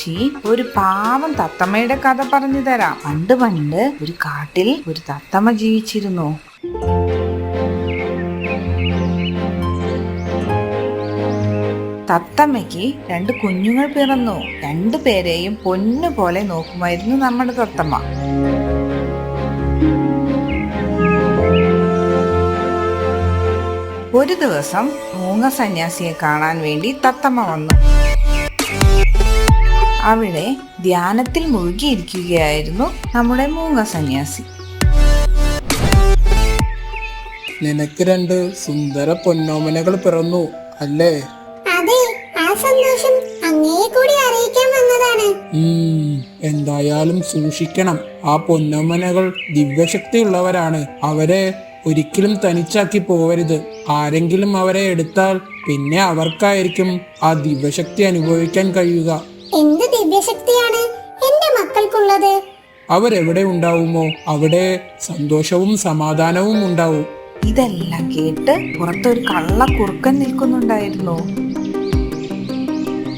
മുത്തശ്ശി ഒരു പാവം തത്തമ്മയുടെ കഥ പറഞ്ഞു തരാം. പണ്ട് പണ്ട് ഒരു കാട്ടിൽ ഒരു തത്തമ്മ ജീവിച്ചിരുന്നു. തത്തമ്മയ്ക്ക് രണ്ട് കുഞ്ഞുങ്ങൾ പിറന്നു. രണ്ടു പേരെയും പൊന്നു പോലെ നോക്കുമായിരുന്നു നമ്മുടെ തത്തമ്മ. ഒരു ദിവസം മൂങ്ങ സന്യാസിയെ കാണാൻ വേണ്ടി തത്തമ്മ വന്നു. അവിടെ ധ്യാനത്തിൽ മുഴുകിയിരിക്കുകയായിരുന്നു നമ്മുടെ മൂങ്ങ സന്യാസി. നിനക്ക് രണ്ട് സുന്ദര പൊന്നോമനകൾ പിറന്നു അല്ലേ? അതെ ആ സന്തോഷം കൂടി അറിയിക്കാൻ വന്നതാണ്. എന്തായാലും സൂക്ഷിക്കണം. ആ പൊന്നോമനകൾ ദിവ്യശക്തിയുള്ളവരാണ്. അവരെ ഒരിക്കലും തനിച്ചാക്കി പോവരുത്. ആരെങ്കിലും അവരെ എടുത്താൽ പിന്നെ അവർക്കായിരിക്കും ആ ദിവ്യശക്തി അനുഭവിക്കാൻ കഴിയുക. ദിവ്യശക്തിയാണ് എന്റെ മക്കൾക്കുള്ളത്. അവരെവിടെ ഉണ്ടാവുമോ? അവിടെ സന്തോഷവും സമാധാനവും ഉണ്ടാവും. ഇതെല്ലാം കേട്ട് പുറത്തൊരു കള്ള കുറുക്കൻ നിൽക്കുന്നുണ്ടായിരുന്നു.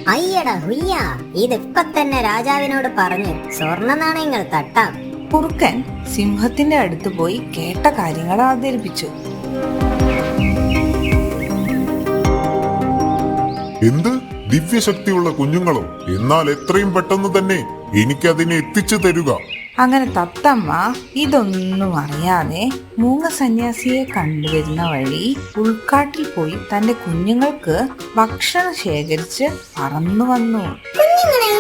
അയ്യടാ ഹുയ്യ ഇതിപ്പൊ തന്നെ രാജാവിനോട് പറഞ്ഞ് സ്വർണ നാണയങ്ങൾ തട്ടാം. കുറുക്കൻ സിംഹത്തിന്റെ അടുത്ത് പോയി കേട്ട കാര്യങ്ങൾ അവതരിപ്പിച്ചു. എന്ത്? ദിവ്യശക്തിയുള്ള കുഞ്ഞുങ്ങളോ എന്നാൽ എത്രയും പെട്ടെന്ന് തന്നെ എനിക്കതിനെ എത്തിച്ചു തരുക. അങ്ങനെ തത്തമ്മ ഇതൊന്നും അറിയാതെ മൂങ്ങ സന്യാസിയെ കണ്ടുവരുന്ന വഴി ഉൾക്കാട്ടിൽ പോയി തന്റെ കുഞ്ഞുങ്ങൾക്ക് ഭക്ഷണം ശേഖരിച്ച് പറന്നു വന്നു. കുഞ്ഞുങ്ങളെ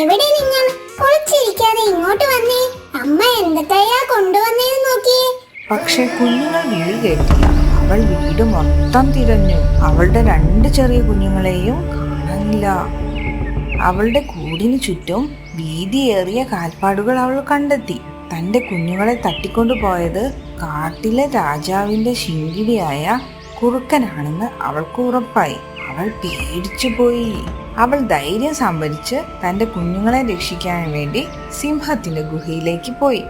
എവിടെ നിങ്ങൾ? ഒളിച്ചിരിക്കാതെ ഇങ്ങോട്ട് വന്നേ. അമ്മ എന്തൊക്കെയാ കൊണ്ടുവന്നേന്ന് നോക്കിയേ. പക്ഷെ കുഞ്ഞുങ്ങൾ വീട് കേട്ടില്ല അവൾ വീട് മൊത്തം തിരഞ്ഞു. അവളുടെ രണ്ട് ചെറിയ കുഞ്ഞുങ്ങളെയും കാണാനില്ല. അവളുടെ കൂടിനു ചുറ്റും വീതിയേറിയ കാൽപ്പാടുകൾ അവൾ കണ്ടെത്തി. തന്റെ കുഞ്ഞുങ്ങളെ തട്ടിക്കൊണ്ടു പോയത് കാട്ടിലെ രാജാവിന്റെ ശിങ്കിടിയായ കുറുക്കനാണെന്ന് അവൾക്ക് ഉറപ്പായി. അവൾ പേടിച്ചു പോയി. അവൾ ധൈര്യം സംഭരിച്ച് തന്റെ കുഞ്ഞുങ്ങളെ രക്ഷിക്കാൻ വേണ്ടി സിംഹത്തിന്റെ ഗുഹയിലേക്ക് പോയി.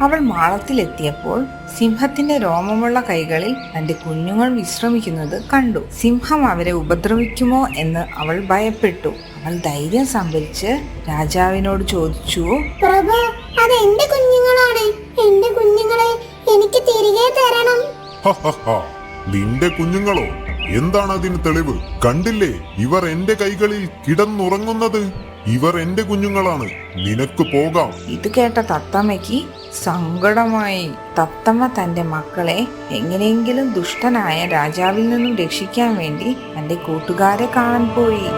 അവൾ മാളത്തിലെത്തിയപ്പോൾ സിംഹത്തിന്റെ രോമമുള്ള കൈകളിൽ തന്റെ കുഞ്ഞുങ്ങൾ വിശ്രമിക്കുന്നത് കണ്ടു. സിംഹം അവരെ ഉപദ്രവിക്കുമോ എന്ന് അവൾ ഭയപ്പെട്ടു. അവൾ ധൈര്യം സംഭരിച്ച് രാജാവിനോട് ചോദിച്ചു പ്രഭു അത് എന്റെ കുഞ്ഞുങ്ങളാണ്. എന്റെ കുഞ്ഞുങ്ങളെ എനിക്ക് തിരികെ തരണം. ഹഹഹ. നിന്റെ കുഞ്ഞുങ്ങളോ? എന്താണ് അതിന് തെളിവ്? കണ്ടില്ലേ ഇവർ എന്റെ കൈകളിൽ കിടന്നുറങ്ങുന്നത്? ഇവർ എന്റെ കുഞ്ഞുങ്ങളാണ്. നിനക്ക് പോകാം. ഇത് കേട്ട തത്തമ്മയ്ക്ക് സങ്കടമായി. തത്തമ്മ തന്റെ മക്കളെ എങ്ങനെയെങ്കിലും ദുഷ്ടനായ രാജാവിൽ നിന്നും രക്ഷിക്കാൻ വേണ്ടി തന്റെ കൂട്ടുകാരെ കാണാൻ പോയി.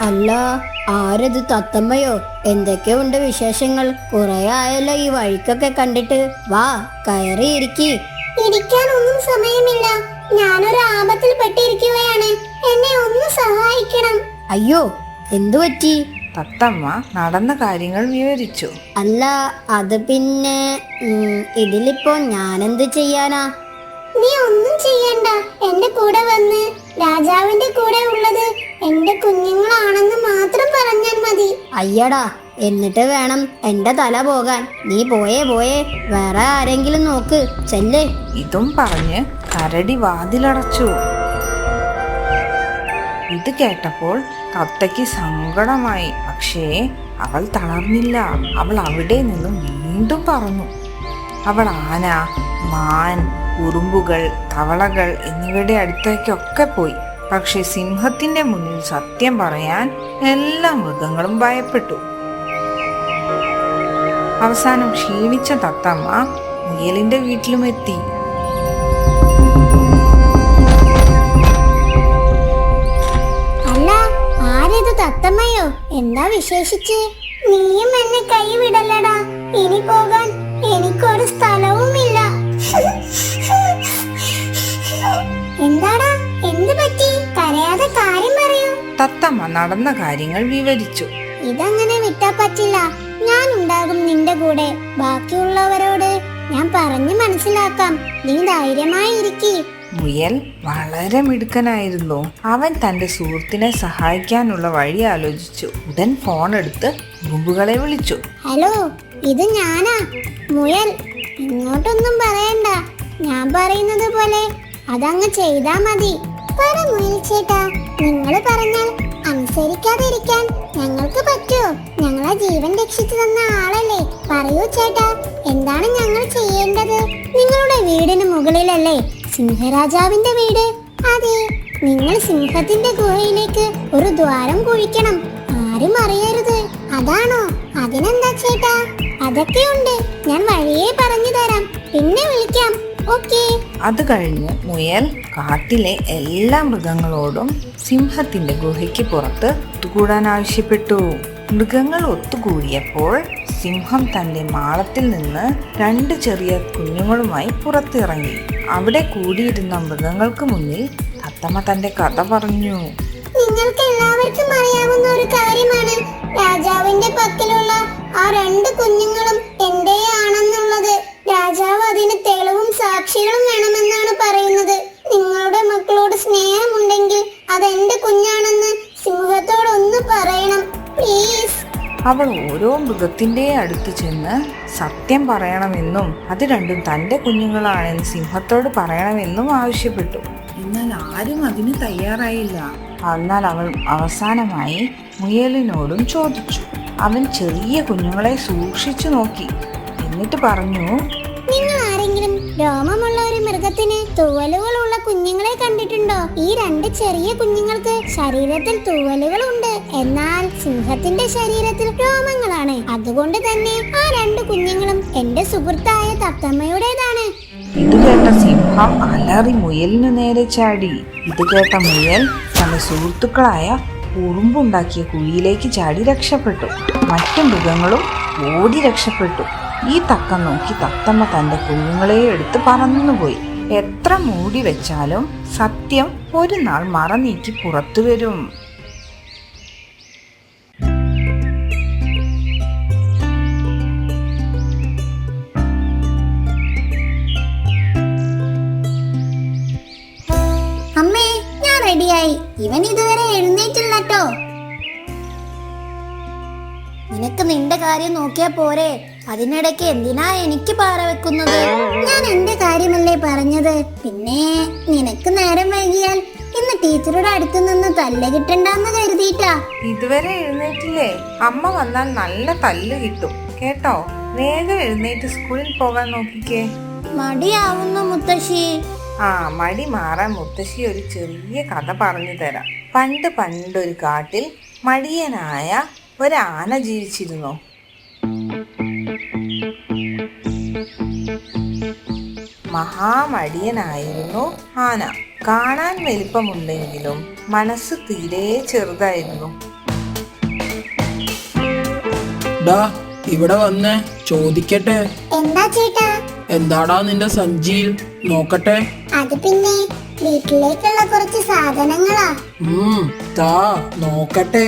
അല്ല ആരത് തത്തമ്മയോ? എന്തൊക്കെയുണ്ട് വിശേഷങ്ങൾ? കുറെ ആയല്ലോ ഈ വഴിക്കൊക്കെ കണ്ടിട്ട്. വാ കയറി ഇരിക്കി. ഇരിക്കാൻ ഒന്നും സമയമില്ല. ഞാനൊരു ആപത്തിൽ പെട്ടിരിക്കുകയാണ്. എന്നെ ഒന്ന് സഹായിക്കണം. അയ്യോ എന്തു പറ്റി? തത്തമ്മ നടന്ന കാര്യങ്ങൾ വിവരിച്ചു. അല്ല അത് പിന്നെ ഉം, ഇതിലിപ്പോ ഞാനെന്ത് ചെയ്യാനാ? നീ ഒന്നും ചെയ്യണ്ട. എന്റെ കൂടെ വന്ന് രാജാവിന്റെ കൂടെ ഉള്ളത് എന്റെ കുഞ്ഞുങ്ങളാണെന്ന് മാത്രം പറഞ്ഞാൽ മതി. അയ്യടാ എന്നിട്ട് വേണം എന്റെ തല പോകാൻ. നീ പോയേ പോയേ. വേറെ ആരെങ്കിലും നോക്ക്. ചെല്ലേ. ഇതും പറഞ്ഞ് കരടി വാതിലടച്ചു. ഇത് കേട്ടപ്പോൾ തത്തയ്ക്ക് സങ്കടമായി. പക്ഷേ അവൾ തളർന്നില്ല. അവൾ അവിടെ നിന്നും വീണ്ടും പറഞ്ഞു അവൾ ആന മാൻ ഉറുമ്പുകൾ തവളകൾ എന്നിവയുടെ അടുത്തേക്കൊക്കെ പോയി. പക്ഷെ സിംഹത്തിന്റെ മുന്നിൽ സത്യം പറയാൻ എല്ലാ മൃഗങ്ങളും ഭയപ്പെട്ടു. അവസാനം ക്ഷീണിച്ച തത്തമ്മ മുയലിന്റെ വീട്ടിലും എത്തി അല്ല ആരിത് തത്തമ്മയോ? എന്താ വിശേഷിച്ച്? നീയും എന്നെ കൈവിടല്ലടാ. ഇനി പോകാൻ എനിക്കൊരു സ്ഥലവുമില്ല. എന്താടാ? എന്ത് പറ്റി? കരയാതെ കാര്യം പറയൂ. തത്തമ്മ നടന്ന കാര്യങ്ങൾ വിവരിച്ചു. ഇതങ്ങനെ വിട്ടാ പറ്റില്ല. ഞാൻ ഉണ്ടാകും നിന്റെ കൂടെ. ബാക്കിയുള്ളവരോട് ഞാൻ പറഞ്ഞു മനസ്സിലാക്കാം. നീ ധൈര്യമായി ഇരിക്കി മുയൽ വളരെ മിടുക്കനായിരുന്നു. അവൻ തന്റെ സുഹൃത്തിനെ സഹായിക്കാനുള്ള വഴി ആലോചിച്ചു. ഉടൻ ഫോൺ എടുത്ത് ഉറുമ്പുകളെ വിളിച്ചു. ഹലോ ഇത് ഞാനാ. മുയൽ ഇങ്ങോട്ടൊന്നും പറയണ്ട. ഞാൻ പറയുന്നത് പോലെ അതങ്ങ് ചെയ്താ മതി. പറ മുയൽ ചേട്ടാ. നിങ്ങൾ പറഞ്ഞാൽ അനുസരിക്കാതിരിക്കാൻ ഞങ്ങൾക്ക് പറ്റുമോ ഞങ്ങളെ ജീവൻ രക്ഷിച്ചു തന്ന ആളല്ലേ? പറയൂ ചേട്ടാ എന്താണ് ഞങ്ങൾ ചെയ്യേണ്ടത്? നിങ്ങളുടെ വീടിന് മുകളിലല്ലേ സിംഹരാജാവിന്റെ വീട്? അതെ നിങ്ങൾ സിംഹത്തിന്റെ ഗുഹയിലേക്ക് ഒരു ദ്വാരം കുഴിക്കണം. ആരും അറിയരുത്. അതാണോ? അതിനെന്താ ചേട്ടാ? അതൊക്കെയുണ്ട്. ഞാൻ വഴിയേ പറഞ്ഞു തരാം. പിന്നെ വിളിക്കാം. അത് കഴിഞ്ഞ് മുയൽ കാട്ടിലെ എല്ലാ മൃഗങ്ങളോടും സിംഹത്തിന്റെ ഗുഹയ്ക്ക് പുറത്ത് ഒത്തുകൂടാൻ ആവശ്യപ്പെട്ടു. മൃഗങ്ങൾ ഒത്തുകൂടിയപ്പോൾ സിംഹം തന്റെ മാളത്തിൽ നിന്ന് രണ്ട് ചെറിയ കുഞ്ഞുങ്ങളുമായി പുറത്തിറങ്ങി. അവിടെ കൂടിയിരുന്ന മൃഗങ്ങൾക്ക് മുന്നിൽ തത്തമ്മ തന്റെ കഥ പറഞ്ഞു. നിങ്ങൾക്ക് എല്ലാവർക്കും അറിയാവുന്ന ഒരു കാര്യമാണ്. രാജാവിന്റെ പക്കലുള്ള ആ രണ്ട് കുഞ്ഞുങ്ങളും എന്റെയാണെന്നുള്ളത്. രാജാവ് അതിന് തെളിവും സാക്ഷികളും വേണമെന്നാണ് പറയുന്നത്. നിങ്ങളുടെ മക്കളോട് സ്നേഹമുണ്ടെങ്കിൽ അത് എന്റെ കുഞ്ഞാണെന്ന് സിംഹത്തോട് ഒന്ന് പറയണം പ്ലീസ്. അവൾ ഓരോ മൃഗത്തിന്റെ അടുത്ത് ചെന്ന് സത്യം പറയണമെന്നും അത് രണ്ടും തന്റെ കുഞ്ഞുങ്ങളാണെന്ന് സിംഹത്തോട് പറയണമെന്നും ആവശ്യപ്പെട്ടു. എന്നാൽ ആരും അതിന് തയ്യാറായില്ല. എന്നാൽ അവൾ അവസാനമായി മുയലിനോടും ചോദിച്ചു. അവൻ ചെറിയ കുഞ്ഞുങ്ങളെ സൂക്ഷിച്ചു നോക്കി. എന്നിട്ട് പറഞ്ഞു രോമമുള്ള ഒരു മൃഗത്തിന് തൂവലുകളുള്ള കുഞ്ഞുങ്ങളെ കണ്ടിട്ടുണ്ടോ? ഈ രണ്ട് ചെറിയ കുഞ്ഞുങ്ങൾക്ക് ശരീരത്തിൽ തൂവലുകളുണ്ട്. എന്നാൽ സിംഹത്തിന്റെ ശരീരത്തിൽ രോമങ്ങളാണ്. അതുകൊണ്ട് തന്നെ ആ രണ്ട് കുഞ്ഞുങ്ങളും എന്റെ സുഹൃത്തായ തത്തമ്മയുടേതാണ്. ഇത് കേട്ട സിംഹം അലറി മുയലിനു നേരെ ചാടി. ഇത് കേട്ട മുയൽ തന്റെ സുഹൃത്തുക്കളായ ഉറുമ്പുണ്ടാക്കിയ കുഴിയിലേക്ക് ചാടി രക്ഷപ്പെട്ടു. മറ്റു മൃഗങ്ങളും ഓടി രക്ഷപ്പെട്ടു. ഈ തക്ക നോക്കി തത്തമ്മ തന്റെ കുഞ്ഞുങ്ങളെ എടുത്ത് പറന്നുപോയി. എത്ര മൂടി വെച്ചാലും സത്യം ഒരു നാൾ മറ നീക്കി പുറത്തു വരും. അമ്മേ ഞാൻ റെഡിയായി. ഇവൻ ഇതുവരെ എഴുന്നേറ്റില്ലട്ടോ. നിനക്ക് നിന്റെ കാര്യം നോക്കിയാ പോരെ. അതിനിടയ്ക്ക് എന്തിനാ എനിക്ക് പാറ വെക്കുന്നത്? ഞാൻ എന്റെ കാര്യമല്ലേ പറഞ്ഞത്. പിന്നെ നിനക്ക് നേരം വൈകിയാൽ ഇന്ന് ടീച്ചറുടെ അടുത്ത് നിന്ന് തല്ല് കിട്ടണ്ടെന്ന് കരുതിയിട്ടാ. ഇതുവരെ എഴുന്നേറ്റില്ലേ? അമ്മ വന്നാൽ നല്ല തല്ല് കിട്ടും. കേട്ടോ? വേഗം എഴുന്നേറ്റ് സ്കൂളിൽ പോകാൻ നോക്കിക്കേ. മടിയാവുന്നു മുത്തശ്ശി. ആ മടി മാറാൻ മുത്തശ്ശി ഒരു ചെറിയ കഥ പറഞ്ഞു തരാം. പണ്ട് പണ്ടൊരു കാട്ടിൽ മടിയനായ ഒരാന ജീവിച്ചിരുന്നു. മഹാമടിയനായിരുന്നു ഹാന കാണാൻ വലിപ്പമുണ്ടെങ്കിലും മനസ്സ് തീരെ ചെറുതായിരുന്നു. ഡാ ഇവിടെ വന്നേ ചോദിക്കട്ടെ. എന്താ ചേട്ടാ? എന്താടാ നിന്റെ സഞ്ചിയിൽ നോക്കട്ടെ. അത് പിന്നെ വീട്ടിലേക്കുള്ള കുറച്ച് സാധനങ്ങളാ. ഉം താ നോക്കട്ടെ.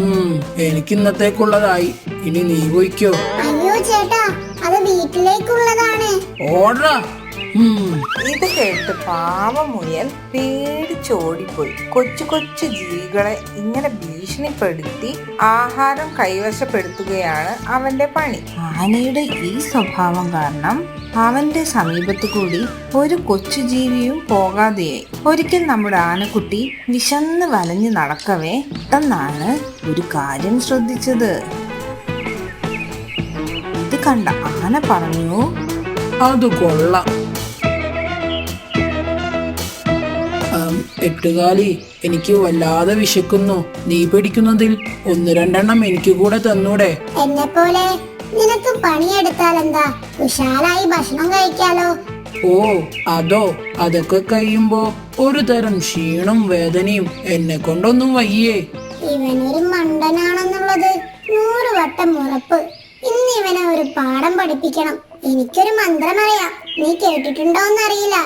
ഉം എനിക്ക് ഇന്നത്തേക്കുള്ളതായി. ഇനി നീ പോയിക്കോ. അയ്യോ ചേട്ടാ അത് വീട്ടിലേക്കുള്ളതാണ്. ഓടാ. ഇത് കേട്ട് പാവ മുയൽ പേടിച്ചോടിപ്പോയി. കൊച്ചു കൊച്ചു ജീവികളെ ഇങ്ങനെ ഭീഷണിപ്പെടുത്തി ആഹാരം കൈവശപ്പെടുത്തുകയാണ് അവന്റെ പണി. ആനയുടെ ഈ സ്വഭാവം കാരണം അവന്റെ സമീപത്തു കൂടി ഒരു കൊച്ചു ജീവിയും പോകാതെയായി. ഒരിക്കൽ നമ്മുടെ ആനക്കുട്ടി വിശന്ന് വലഞ്ഞു നടക്കവേ പെട്ടെന്നാണ് ഒരു കാര്യം ശ്രദ്ധിച്ചത്. കണ്ട. ആന പറഞ്ഞു. അത് കൊള്ളാം. എട്ടുകാലി എനിക്ക് വല്ലാതെ വിശക്കുന്നു. നീ പിടിക്കുന്നതിൽ ഒന്ന് രണ്ടെണ്ണം എനിക്ക് കൂടെ തന്നൂടെ. എന്നെ പോലെ നിനക്ക് പണിയെടുത്താൽ എന്താ ഉഷാറായി ഭക്ഷണം കഴിക്കാലോ? ഓ അതോ അതൊക്കെ കഴിയുമ്പോ ഒരു തരം ക്ഷീണം വേദനയും എന്നെ കൊണ്ടൊന്നും വയ്യേ. ഇവനൊരു മണ്ടനാണെന്നുള്ളത് നൂറ് വട്ടം ഉറപ്പ്. ഒരു പാഠം പഠിപ്പിക്കണം. എനിക്കൊരു മന്ത്രമറിയാം നീ കേട്ടിട്ടുണ്ടോന്നറിയില്ല.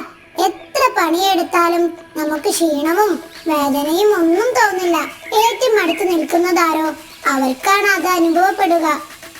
എത്ര പണിയെടുത്താലും നമുക്ക് ക്ഷീണവും വേദനയും ഒന്നും തോന്നില്ല. ഏറ്റവും അടുത്ത് നിൽക്കുന്നതാരോ? അവർക്കാണ് അത് അനുഭവപ്പെടുക.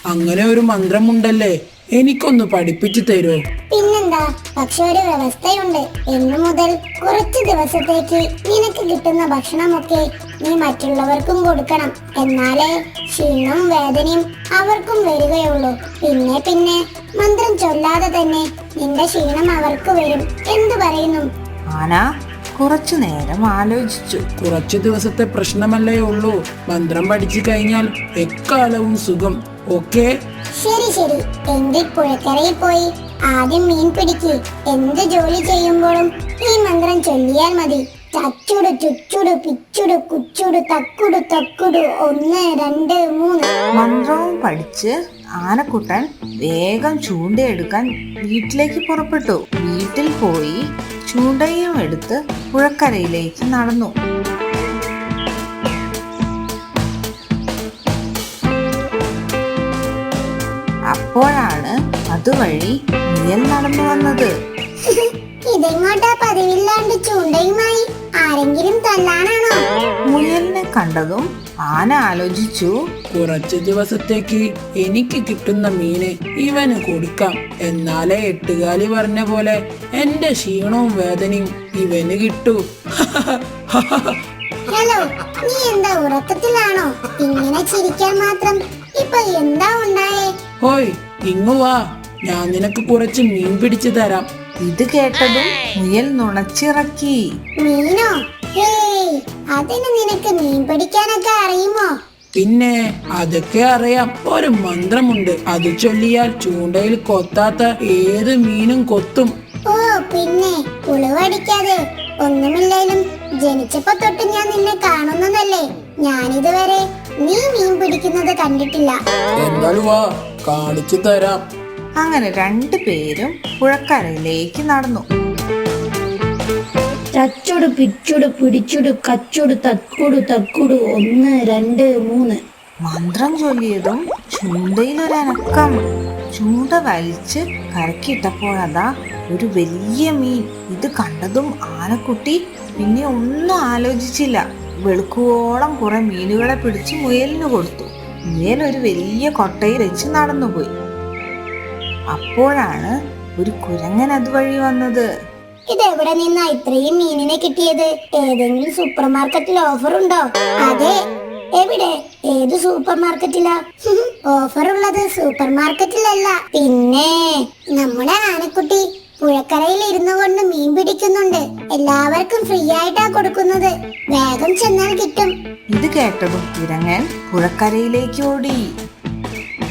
അങ്ങനെ ഒരു മന്ത്രമുണ്ടല്ലേ? എനിക്കൊന്ന് പഠിപ്പിച്ചു തരുമോ പിന്നെന്താ? പക്ഷെ ഒരു വ്യവസ്ഥയുണ്ട്. ഇന്നു മുതൽ കുറച്ച് ദിവസത്തേക്ക് നിനക്ക് കിട്ടുന്ന ഭക്ഷണമൊക്കെ നീ മറ്റുള്ളവർക്കും കൊടുക്കണം. എന്നാലേ ക്ഷീണവും വേദനയും അവർക്കും വരികയുള്ളൂ. പിന്നെ പിന്നെ മന്ത്രം ചൊല്ലാതെ തന്നെ നിന്റെ ക്ഷീണം അവർക്ക് വരും. എന്തു പറയുന്നു? ആന കുറച്ചു നേരം ആലോചിച്ചു. കുറച്ചു ദിവസത്തെ പ്രശ്നമല്ലേ ഉള്ളൂ. മന്ത്രം പഠിച്ചു കഴിഞ്ഞാൽ എക്കാലവും സുഖം. ഓക്കേ? ശരി ശരി. എങ്കിൽ പുഴക്കരയിൽ പോയി? ആദ്യം മീൻ പിടിക്ക്. എന്ത് ജോലി ചെയ്യുമ്പോഴും ഈ മന്ത്രം ചൊല്ലിയാൽ മതി. ചച്ചുടു ചുച്ചുടു പിച്ചുടു കുച്ചുടു തക്കുടു തക്കുടു. ഒന്ന് രണ്ട് മൂന്ന്. മന്ത്രവും പഠിച്ച് ആനക്കുട്ടൻ വേഗം ചൂണ്ടയെടുക്കാൻ വീട്ടിലേക്ക് പുറപ്പെട്ടു. വീട്ടിൽ പോയി ചൂണ്ടയും എടുത്ത് പുഴക്കരയിലേക്ക് നടന്നു. അപ്പോഴാണ് അതുവഴി മുയൽ നടന്നു വന്നത്. ഇതെങ്ങോട്ടാ പതിവില്ലാണ്ട് ചൂണ്ടയുമായി ആരെങ്കിലും തല്ലാനാണോ? മുയലിനെ കണ്ടതും ആന ആലോചിച്ചു കുറച്ച് ദിവസത്തേക്ക് എനിക്ക് കിട്ടുന്ന മീന് ഇവന് കൊടുക്കാം എന്നാലേ എട്ടുകാലി പറഞ്ഞ പോലെ എന്റെ ക്ഷീണവും വേദനയും ഇവന് കിട്ടൂ. ഹലോ നീ എന്താ ഉറക്കത്തിലാണോ? ഇങ്ങനെ ചിരിക്കാൻ മാത്രം ഇപ്പൊ എന്താ ഉണ്ടായേ? ഹോയ് ഇങ്ങു വാ. ഞാൻ നിനക്ക് കുറച്ച് മീൻ പിടിച്ചു തരാം. ഇത് കേട്ടതും മുയൽ നുണച്ചിറക്കി. മീനോ? അതിന് നിനക്ക് മീൻ പിടിക്കാനൊക്കെ അറിയുമോ? പിന്നെ അതൊക്കെ അറിയാം. ഒരു മന്ത്രമുണ്ട്. അത് ചൊല്ലിയാൽ ചൂണ്ടയിൽ കൊത്താത്ത ഏത് മീനും കൊത്തും. ഓ പിന്നെ ഉളവടിക്കാതെ ഒന്നുമില്ലേലും ജനിച്ചപ്പോ തൊട്ട് ഞാൻ നിന്നെ കാണുന്നതല്ലേ? ഞാനിതുവരെ നീ മീൻ പിടിക്കുന്നത് കണ്ടിട്ടില്ല. എന്നാൽ വാ. കാണിച്ചു തരാം. അങ്ങനെ രണ്ടു പേരും പുഴക്കരയിലേക്ക് നടന്നു. ചച്ചുടു പിച്ചുടു പിടിച്ചുടു കച്ചുടു തക്കുടു തക്കുടു ഒന്ന് രണ്ട് മൂന്ന്. മന്ത്രം ചൊല്ലിയതും ചൂണ്ടയിലൊരനക്കം. ചൂണ്ട വലിച്ച് കരക്കിട്ടപ്പോഴതാ ഒരു വലിയ മീൻ. ഇത് കണ്ടതും ആനക്കുട്ടി പിന്നെ ഒന്നും ആലോചിച്ചില്ല. വെളുക്കുവോളം കുറെ മീനുകളെ പിടിച്ച് മുയലിന് കൊടുത്തു. ഒരു വലിയ കൊട്ടയിൽ വെച്ച് നടന്നുപോയി അപ്പോഴാണ് ഒരു കുരങ്ങൻ അതുവഴി വന്നത്. ഇതെവിടെ നിന്നാ ഇത്രയും മീനിനെ കിട്ടിയത്? ഏതെങ്കിലും സൂപ്പർ മാർക്കറ്റിൽ ഓഫർ ഉണ്ടോ അതെ എവിടെ? ഏത് സൂപ്പർ മാർക്കറ്റിലാ ഓഫർ ഉള്ളത് സൂപ്പർ മാർക്കറ്റിലല്ല പിന്നെ നമ്മുടെ ആനക്കുട്ടി പുഴക്കരയിൽ ഇരുന്നു കൊണ്ട് മീൻ പിടിക്കുന്നുണ്ട്. എല്ലാവർക്കും ഫ്രീ ആയിട്ടാ കൊടുക്കുന്നത്. വേഗം ചെന്നാൽ കിട്ടും. ഇത് കേട്ടതും ഇറങ്ങൻ പുഴക്കരയിലേക്ക് ഓടി.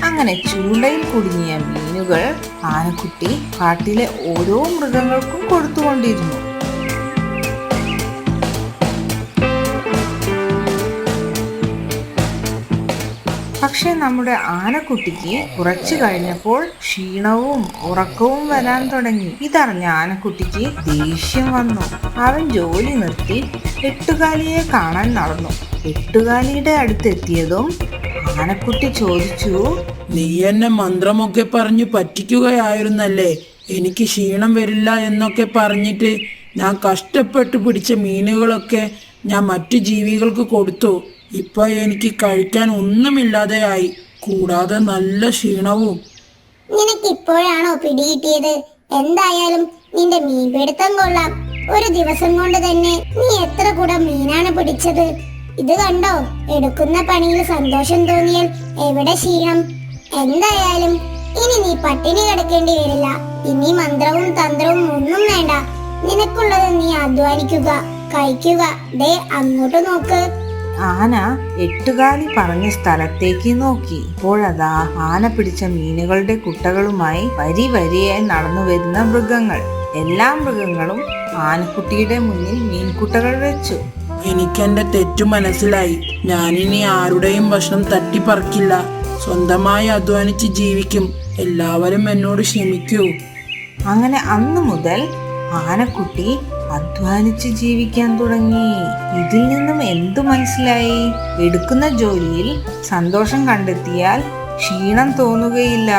അങ്ങനെ ചൂണ്ടയിൽ കുടുങ്ങിയ മീനുകൾ ആനക്കുട്ടി കാട്ടിലെ ഓരോ മൃഗങ്ങൾക്കും കൊടുത്തുകൊണ്ടിരുന്നു. പക്ഷെ നമ്മുടെ ആനക്കുട്ടിക്ക് കുറച്ചു കഴിഞ്ഞപ്പോൾ ക്ഷീണവും ഉറക്കവും വരാൻ തുടങ്ങി. ഇതറിഞ്ഞ ആനക്കുട്ടിക്ക് ദേഷ്യം വന്നു. അവൻ ജോലി നിർത്തി എട്ടുകാലിയെ കാണാൻ നടന്നു. എട്ടുകാലിയുടെ അടുത്തെത്തിയതും ആനക്കുട്ടി ചോദിച്ചു നീ എന്നെ മന്ത്രമൊക്കെ പറഞ്ഞു പറ്റിക്കുകയായിരുന്നല്ലേ? എനിക്ക് ക്ഷീണം വരില്ല എന്നൊക്കെ പറഞ്ഞിട്ട് ഞാൻ കഷ്ടപ്പെട്ട് പിടിച്ച മീനുകളൊക്കെ ഞാൻ മറ്റു ജീവികൾക്ക് കൊടുത്തു. ഇപ്പൊ എനിക്ക് കഴിക്കാൻ ഒന്നുമില്ലാതെയായി. കൂടാതെ നല്ല ക്ഷീണവും. നിനക്ക് ഇപ്പോഴാണോ പിടികിട്ടിയത് എന്തായാലും നിന്റെ മീൻപിടുത്തം കൊള്ളാം. ഒരു ദിവസം കൊണ്ട് തന്നെ നീ എത്ര കൂടെ മീനാണ് പിടിച്ചത്? ഇത് കണ്ടോ? എടുക്കുന്ന പണിയിൽ സന്തോഷം തോന്നിയാൽ എവിടെ ക്ഷീണം? എന്തായാലും ഇനി നീ പട്ടിണി കിടക്കേണ്ടി വരില്ല. ഇനി മന്ത്രവും തന്ത്രവും ഒന്നും വേണ്ട. നിനക്കുള്ളത് നീ അധ്വാനിക്കുക കഴിക്കുക. ദേ അങ്ങോട്ട് നോക്ക്. ആന എട്ടുകാലി പറഞ്ഞ സ്ഥലത്തേക്ക് നോക്കി. ഇപ്പോഴതാ ആന പിടിച്ച മീനുകളുടെ കുട്ടകളുമായി വരി വരിയായി നടന്നു വരുന്ന മൃഗങ്ങൾ. എല്ലാ മൃഗങ്ങളും ആനക്കുട്ടിയുടെ മുന്നിൽ മീൻകുട്ടകൾ വെച്ചു. എനിക്കെന്റെ തെറ്റു മനസ്സിലായി. ഞാനിനി ആരുടെയും ഭക്ഷണം തട്ടിപ്പറിക്കില്ല. സ്വന്തമായി അധ്വാനിച്ച് ജീവിക്കും. എല്ലാവരും എന്നോട് ക്ഷമിക്കൂ. അങ്ങനെ അന്നു മുതൽ ആനക്കുട്ടി അധ്വാനിച്ച് ജീവിക്കാൻ തുടങ്ങി. ഇതിൽ നിന്നും എന്തു മനസ്സിലായി? എടുക്കുന്ന ജോലിയിൽ സന്തോഷം കണ്ടെത്തിയാൽ ക്ഷീണം തോന്നുകയില്ല.